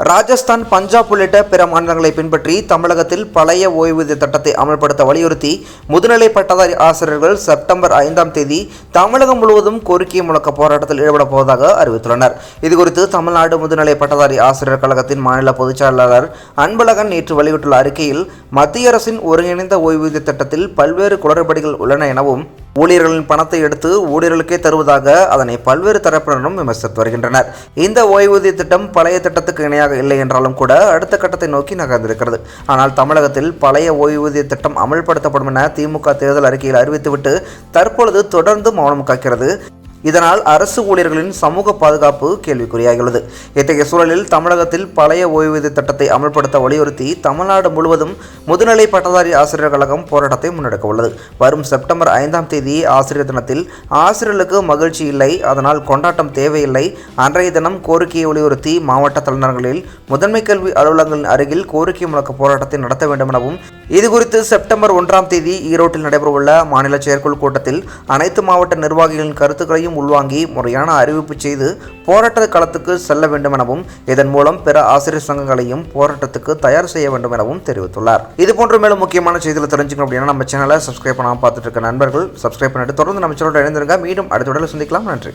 ராஜஸ்தான் பஞ்சாப் உள்ளிட்ட பிற மாநிலங்களை பின்பற்றி தமிழகத்தில் பழைய ஓய்வூதிய திட்டத்தை அமல்படுத்த வலியுறுத்தி முதுநிலை பட்டதாரி ஆசிரியர்கள் செப்டம்பர் ஐந்தாம் தேதி தமிழகம் முழுவதும் கோரிக்கை முழக்க போராட்டத்தில் ஈடுபடப் போவதாக அறிவித்துள்ளனர். இதுகுறித்து தமிழ்நாடு முதுநிலை பட்டதாரி ஆசிரியர் கழகத்தின் மாநில பொதுச்செயலாளர் அன்பழகன் நேற்று வெளியிட்டுள்ள அறிக்கையில் மத்திய அரசின் ஒருங்கிணைந்த ஓய்வூதிய திட்டத்தில் பல்வேறு குளறுபடிகள் உள்ளன எனவும் ஊழியர்களின் பணத்தை எடுத்து ஊழியர்களுக்கே தருவதாக அதனை பல்வேறு தரப்பினரும் விமர்சித்து வருகின்றனர். இந்த ஓய்வூதிய திட்டம் பழைய திட்டத்துக்கு இணையாக இல்லை என்றாலும் கூட அடுத்த கட்டத்தை நோக்கி நகர்ந்திருக்கிறது. ஆனால் தமிழகத்தில் பழைய ஓய்வூதிய திட்டம் அமல்படுத்தப்படும் என திமுக தேர்தல் அறிக்கையில் அறிவித்துவிட்டு தற்பொழுது தொடர்ந்து மௌனம் காக்கிறது. இதனால் அரசு ஊழியர்களின் சமூக பாதுகாப்பு கேள்விக்குறியாகியுள்ளது. இத்தகைய சூழலில் தமிழகத்தில் பழைய ஓய்வூதிய திட்டத்தை அமல்படுத்த வலியுறுத்தி தமிழ்நாடு முழுவதும் முதுநிலை பட்டதாரி ஆசிரியர் கழகம் போராட்டத்தை முன்னெடுக்க உள்ளது. வரும் செப்டம்பர் ஐந்தாம் தேதி ஆசிரியர் தினத்தில் ஆசிரியர்களுக்கு மகிழ்ச்சி இல்லை. அதனால் கொண்டாட்டம் தேவையில்லை. அன்றைய தினம் கோரிக்கையை வலியுறுத்தி மாவட்ட தலைநகர்களில் முதன்மை கல்வி அலுவலகங்களின் அருகில் கோரிக்கை முழக்க போராட்டத்தை நடத்த வேண்டும் எனவும் இதுகுறித்து செப்டம்பர் ஒன்றாம் தேதி ஈரோட்டில் நடைபெறவுள்ள மாநில செயற்குழு கூட்டத்தில் அனைத்து மாவட்ட நிர்வாகிகளின் கருத்துக்களையும் உள்வாங்கி முறையான அறிவிப்பு செய்து போராட்ட களத்துக்கு செல்ல வேண்டும் எனவும் இதன் மூலம் பிற ஆசிரியர் சங்கங்களையும் போராட்டத்துக்கு தயார் செய்ய வேண்டும் எனவும் தெரிவித்துள்ளார். இது போன்ற மேலும் முக்கியமான செய்திகளை தெரிஞ்சுக்கணும் அப்படின்னா நம்ம சேனலை சப்ஸ்கிரைப் பண்ணாமல் பார்த்துட்டு இருக்க நண்பர்கள் சப்ஸ்கிரைப் பண்ணிட்டு தொடர்ந்து நம்ம சேனலோட இணைந்திருங்க. மீண்டும் அடுத்த உடலில் சந்திக்கலாம். நன்றி.